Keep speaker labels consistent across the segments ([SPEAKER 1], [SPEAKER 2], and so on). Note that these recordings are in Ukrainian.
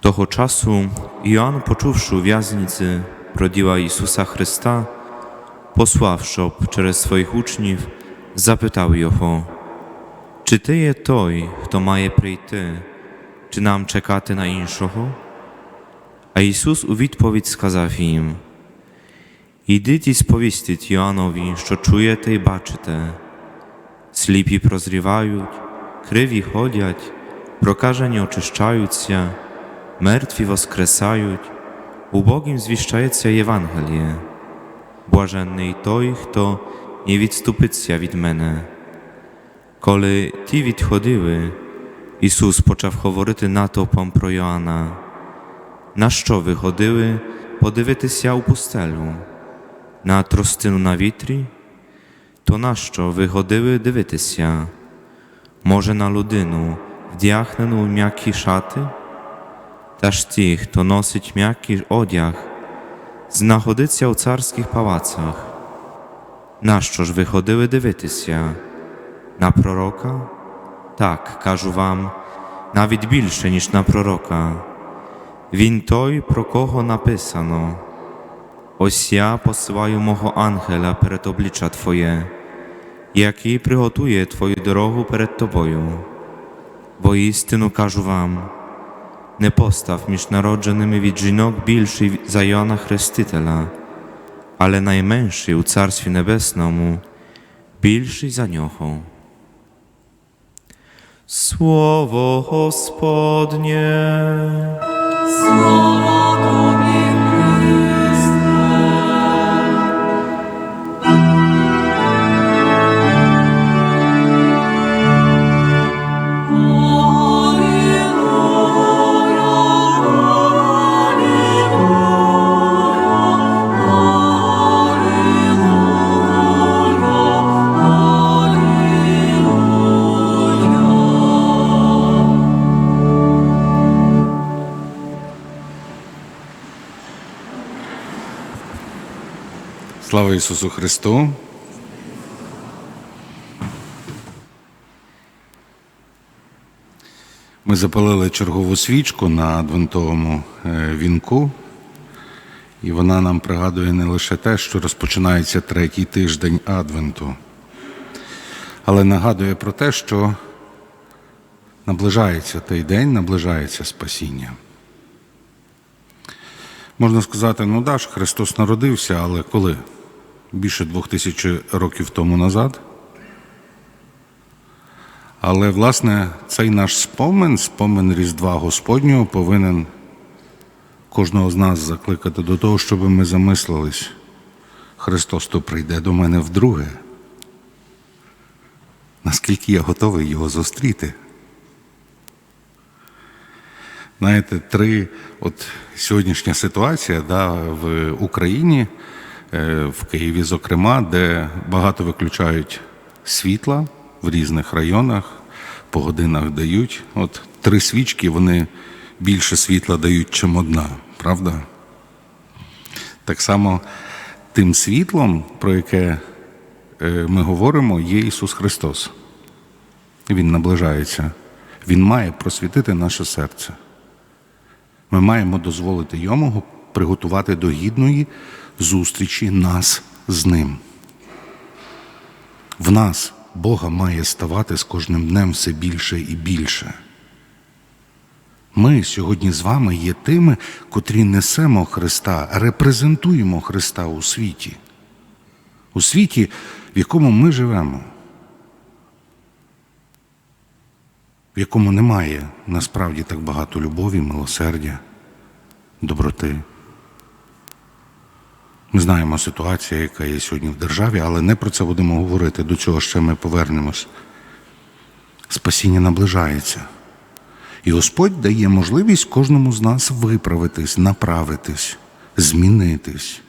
[SPEAKER 1] Того czasu Jan, począwszy u wязниcy про діла Ісуса Христа, послав, щоб через своїх учнів запитав Його, чи ти є той, хто має прийти, чи нам чекати на іншого? А Ісус у відповідь сказав їм, Ідіть і сповістіть Йоаннові, що чуєте і бачите. Сліпі прозрівають, криві ходять, прокажені очищаються, мертві воскресають, убогим звіщається Євангеліє. Блаженний той, хто не відступиться від мене. Коли ті відходили, Ісус почав говорити натовпом про Йоанна. На що ви ходили подивитися у пустелю? На тростину на вітрі? То нащо ви ходили дивитися? Може, на людину, вдягнену в м'які шати? Та ж ті, хто носить м'який одяг, знаходиться у царських палацах. Нащо ж ви ходили дивитися? На пророка? Так, кажу вам, навіть більше, ніж на пророка. Він той, про кого написано. Ось я посилаю мого ангела перед обличчя Твоє, який приготує Твою дорогу перед Тобою. Бо істину кажу вам, не постав між народженими від жінок більший за Йоанна Хрестителя, але найменший у Царстві Небесному більший за нього. Słowo Gospodnie.
[SPEAKER 2] Słowa Tobie,
[SPEAKER 3] Слава Ісусу Христу! Ми запалили чергову свічку на адвентовому е, вінку, і вона нам пригадує не лише те, що розпочинається третій тиждень Адвенту, але нагадує про те, що наближається той день, наближається спасіння. Можна сказати, ну да ж, Христос народився, але коли? Більше двох тисяч років тому назад. Але, власне, цей наш спомин, спомин Різдва Господнього, повинен кожного з нас закликати до того, щоб ми замислились. Христос то прийде до мене вдруге. Наскільки я готовий його зустріти? Знаєте, три, от сьогоднішня ситуація да, в Україні, в Києві, зокрема, де багато виключають світла в різних районах, по годинах дають. От три свічки вони більше світла дають, чим одна, правда? Так само тим світлом, про яке е, ми говоримо, є Ісус Христос. Він наближається. Він має просвітити наше серце. Ми маємо дозволити йому приготувати до гідної зустрічі нас з ним. В нас Бога має ставати з кожним днем все більше і більше. Ми сьогодні з вами є тими, котрі несемо Христа, репрезентуємо Христа у світі, у світі, в якому ми живемо, в якому немає насправді так багато любові, милосердя, доброти. Ми знаємо ситуацію, яка є сьогодні в державі, але не про це будемо говорити. До цього ще ми повернемось. Спасіння наближається. І Господь дає можливість кожному з нас виправитись, направитись, змінитись.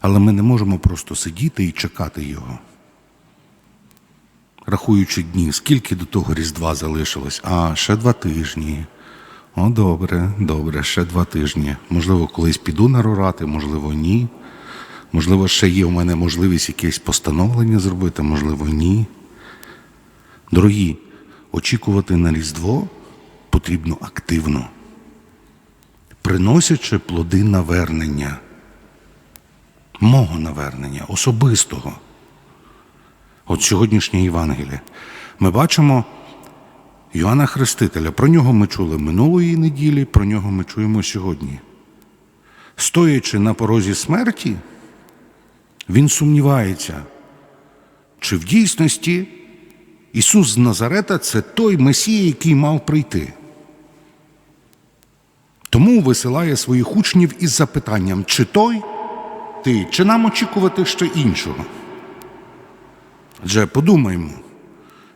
[SPEAKER 3] Але ми не можемо просто сидіти і чекати Його. Рахуючи дні, скільки до того Різдва залишилось? А, ще два тижні. О, добре, добре, ще два тижні. Можливо, колись піду на рурати, можливо, ні. Можливо, ще є у мене можливість якесь постановлення зробити, можливо, ні. Дорогі, очікувати на Різдво потрібно активно, приносячи плоди навернення, мого навернення, особистого. От сьогоднішнє Євангеліє. Ми бачимо Йоанна Хрестителя. Про нього ми чули минулої неділі, про нього ми чуємо сьогодні. Стоячи на порозі смерті, він сумнівається, чи в дійсності Ісус з Назарета це той Месія, який мав прийти. Тому висилає своїх учнів із запитанням, чи той ти, чи нам очікувати ще іншого. Адже подумаймо,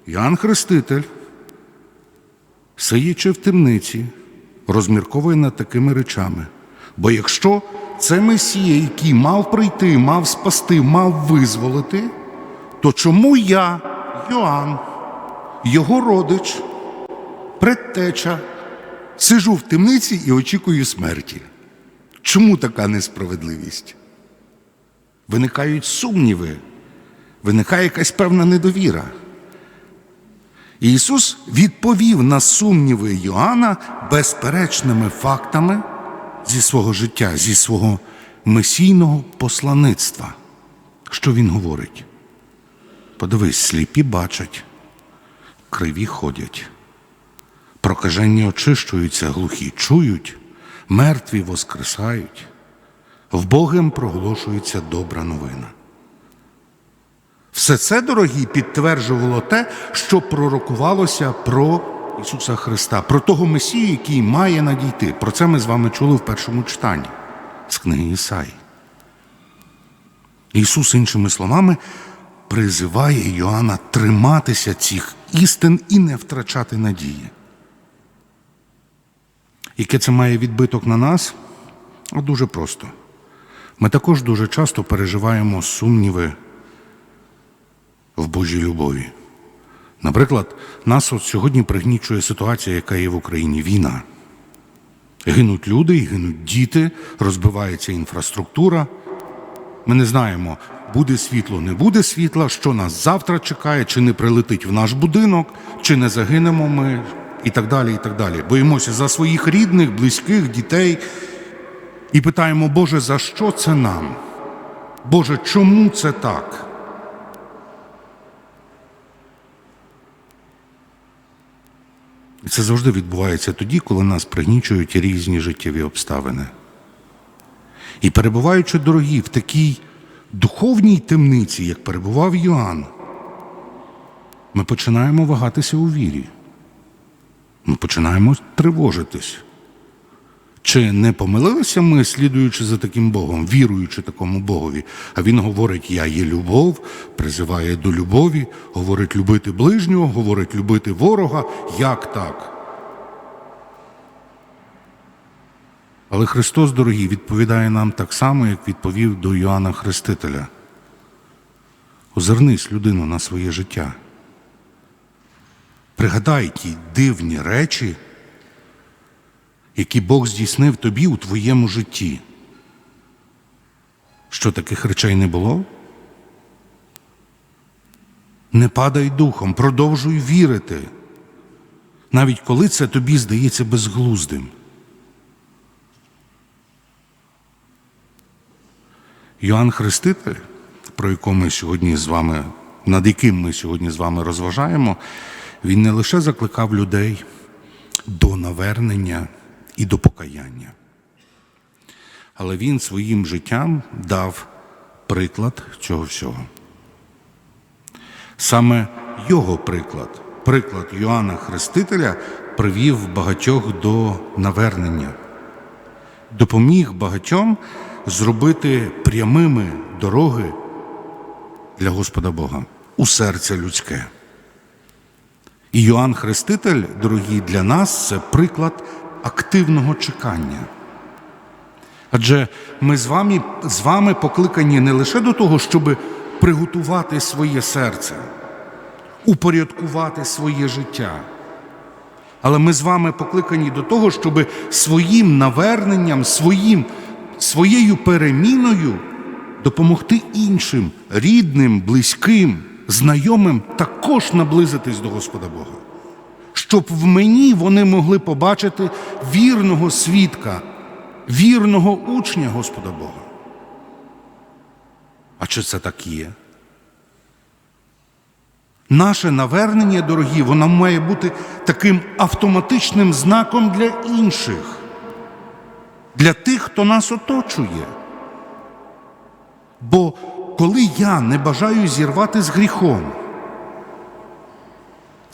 [SPEAKER 3] Іоанн Хреститель, сидячи в темниці, розмірковує над такими речами. Бо якщо це Месія, який мав прийти, мав спасти, мав визволити, то чому я, Йоанн, його родич, предтеча, сижу в темниці і очікую смерті? Чому така несправедливість? Виникають сумніви, виникає якась певна недовіра. Ісус відповів на сумніви Йоанна безперечними фактами зі свого життя, зі свого месійного послаництва. Що він говорить? Подивись, сліпі бачать, криві ходять, прокажені очищуються, глухі чують, мертві воскресають, вбогим проголошується добра новина. Все це, дорогі, підтверджувало те, що пророкувалося про Ісуса Христа, про того Месію, який має надійти. Про це ми з вами чули в першому читанні з книги Ісаї. Ісус, іншими словами, призиває Йоанна триматися цих істин і не втрачати надії. Яке це має відбиток на нас? А Дуже просто. Ми також дуже часто переживаємо сумніви в Божій любові. Наприклад, нас от сьогодні пригнічує ситуація, яка є в Україні війна. Гинуть люди, гинуть діти, розбивається інфраструктура. Ми не знаємо, буде світло, не буде світла, що нас завтра чекає, чи не прилетить в наш будинок, чи не загинемо ми, і так далі. і так далі. Боїмося за своїх рідних, близьких, дітей і питаємо, Боже, за що це нам? Боже, чому це так? Це завжди відбувається тоді, коли нас пригнічують різні життєві обставини. І перебуваючи дорогі в такій духовній темниці, як перебував Йоанн, ми починаємо вагатися у вірі. Ми починаємо тривожитись. Чи не помилилися ми, слідуючи за таким Богом, віруючи такому Богові? А Він говорить: Я є любов, призиває до любові, говорить любити ближнього, говорить любити ворога. Як так? Але Христос, дорогі, відповідає нам так само, як відповів до Йоанна Хрестителя. Озирнись, людину, на своє життя. Пригадай ті дивні речі, які Бог здійснив тобі у твоєму житті. Що таких речей не було? Не падай духом, продовжуй вірити, навіть коли це тобі здається безглуздим. Йоанн Хреститель, про якого ми сьогодні з вами, над яким ми сьогодні з вами розважаємо, він не лише закликав людей до навернення і до покаяння, але він своїм життям дав приклад цього всього. Саме його приклад, приклад Йоанна Хрестителя, привів багатьох до навернення, допоміг багатьом зробити прямими дороги для Господа Бога у серце людське. І Йоанн Хреститель, дорогі, для нас це приклад активного чекання. Адже ми з вами, з вами покликані не лише до того, щоб приготувати своє серце, упорядкувати своє життя. Але ми з вами покликані до того, щоб своїм наверненням, своїм, своєю переміною допомогти іншим, рідним, близьким, знайомим також наблизитись до Господа Бога. Щоб в мені вони могли побачити вірного свідка, вірного учня Господа Бога. А чи це так є? Наше навернення, дорогі, воно має бути таким автоматичним знаком для інших, для тих, хто нас оточує. Бо коли я не бажаю зірвати з гріхом,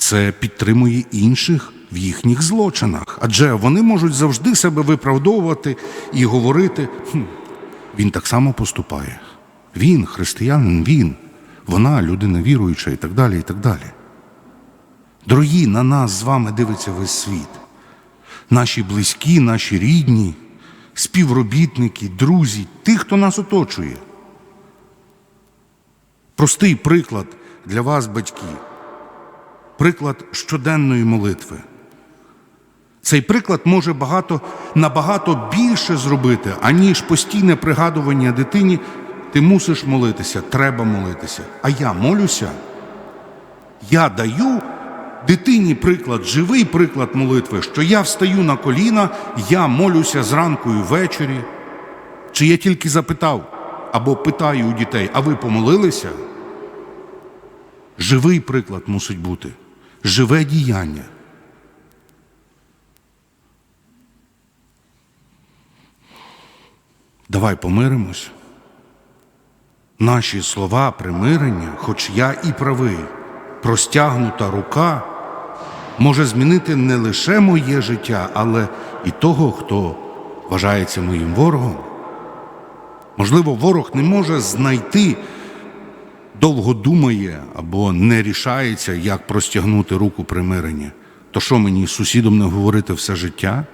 [SPEAKER 3] це підтримує інших в їхніх злочинах. Адже вони можуть завжди себе виправдовувати і говорити, «Хм, він так само поступає. Він, християнин, він, вона людина віруюча і так далі, і так далі. Дорогі, на нас з вами дивиться весь світ. Наші близькі, наші рідні, співробітники, друзі, ті, хто нас оточує. Простий приклад для вас, батьки, приклад щоденної молитви. Цей приклад може багато, набагато більше зробити, аніж постійне пригадування дитині. Ти мусиш молитися, треба молитися. А я молюся. Я даю дитині приклад, живий приклад молитви, що я встаю на коліна, я молюся зранку і ввечері. Чи я тільки запитав або питаю у дітей, а ви помолилися? Живий приклад мусить бути, живе діяння. Давай помиримось. Наші слова примирення, хоч я і правий, простягнута рука, може змінити не лише моє життя, але і того, хто вважається моїм ворогом. Можливо, ворог не може знайти, довго думає або не рішається, як простягнути руку примирення. То що мені з сусідом не говорити все життя?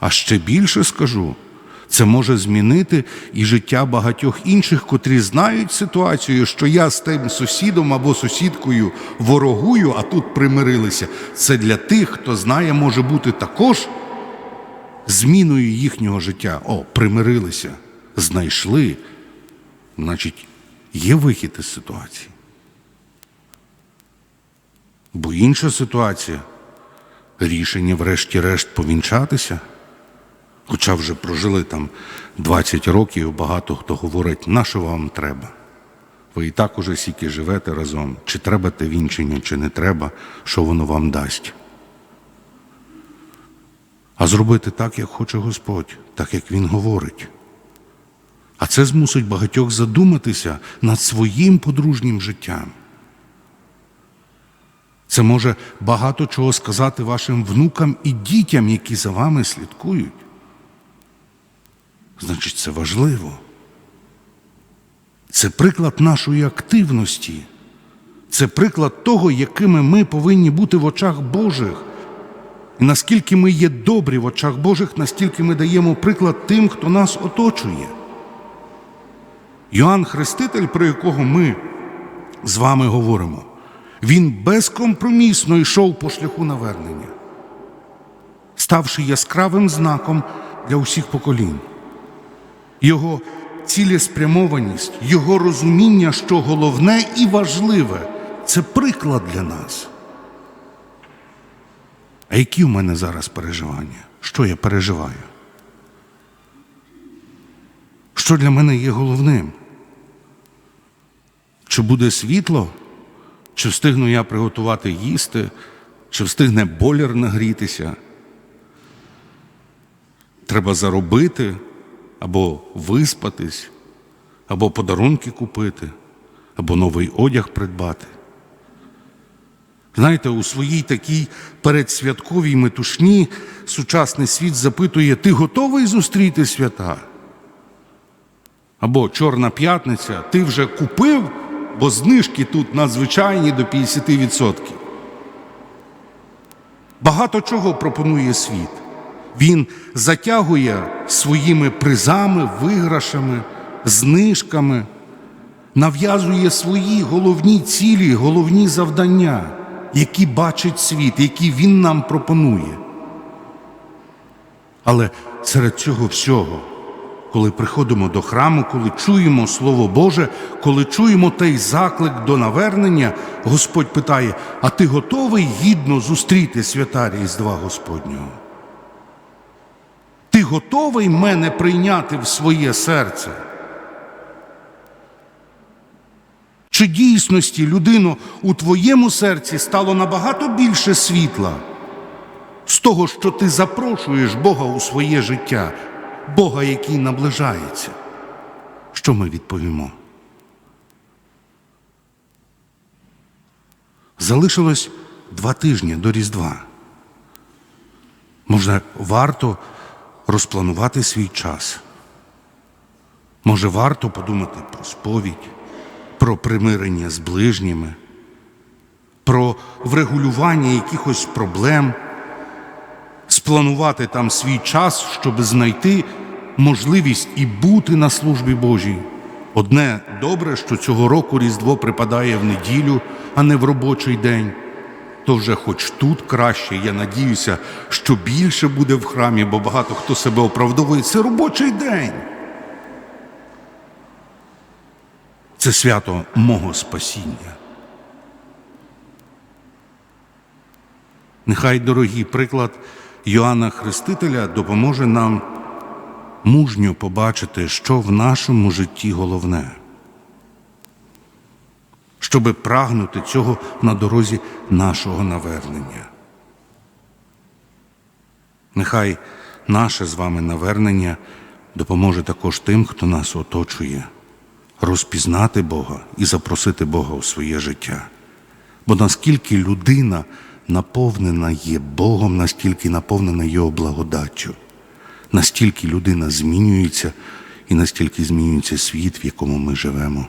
[SPEAKER 3] А ще більше скажу, це може змінити і життя багатьох інших, котрі знають ситуацію, що я з тим сусідом або сусідкою ворогую, а тут примирилися. Це для тих, хто знає, може бути також зміною їхнього життя. О, примирилися, знайшли. Значить, є вихід із ситуації. Бо інша ситуація рішення, врешті-решт, повінчатися. Хоча вже прожили там 20 років, багато хто говорить, на що вам треба? Ви і так уже сіки живете разом, чи треба те вінчення, чи не треба, що воно вам дасть. А зробити так, як хоче Господь, так як Він говорить. А це змусить багатьох задуматися над своїм подружнім життям. Це може багато чого сказати вашим внукам і дітям, які за вами слідкують. Значить, це важливо. Це приклад нашої активності. Це приклад того, якими ми повинні бути в очах Божих. І наскільки ми є добрі в очах Божих, настільки ми даємо приклад тим, хто нас оточує. Йоанн Хреститель, про якого ми з вами говоримо, він безкомпромісно йшов по шляху навернення, ставши яскравим знаком для усіх поколінь. Його цілеспрямованість, його розуміння, що головне і важливе це приклад для нас. А які в мене зараз переживання? Що я переживаю? Що для мене є головним? Чи буде світло? Чи встигну я приготувати їсти, чи встигне боляр нагрітися? Треба заробити або виспатись, або подарунки купити, або новий одяг придбати. Знаєте, у своїй такій передсвятковій метушні сучасний світ запитує: ти готовий зустріти свята? Або Чорна п'ятниця, ти вже купив, бо знижки тут надзвичайні до 50%. Багато чого пропонує світ. Він затягує своїми призами, виграшами, знижками, нав'язує свої головні цілі, головні завдання, які бачить світ, які він нам пропонує. Але серед цього всього, коли приходимо до храму, коли чуємо Слово Боже, коли чуємо той заклик до навернення, Господь питає: а ти готовий гідно зустріти свята Різдва Господнього? Ти готовий мене прийняти в своє серце? Чи дійсності людино у твоєму серці стало набагато більше світла з того, що ти запрошуєш Бога у своє життя, Бога, який наближається? Що ми відповімо? Залишилось два тижні до Різдва. Може, варто розпланувати свій час. Може, варто подумати про сповідь, про примирення з ближніми, про врегулювання якихось проблем, спланувати там свій час, щоб знайти можливість і бути на службі Божій. Одне добре, що цього року Різдво припадає в неділю, а не в робочий день. То вже хоч тут краще, я надіюся, що більше буде в храмі, бо багато хто себе оправдовує. Це робочий день. Це свято мого спасіння. Нехай дорогий приклад Йоанна Хрестителя допоможе нам мужньо побачити, що в нашому житті головне, щоби прагнути цього на дорозі нашого навернення. Нехай наше з вами навернення допоможе також тим, хто нас оточує, розпізнати Бога і запросити Бога у своє життя. Бо наскільки людина наповнена є Богом, настільки наповнена Його благодаттю, настільки людина змінюється і настільки змінюється світ, в якому ми живемо.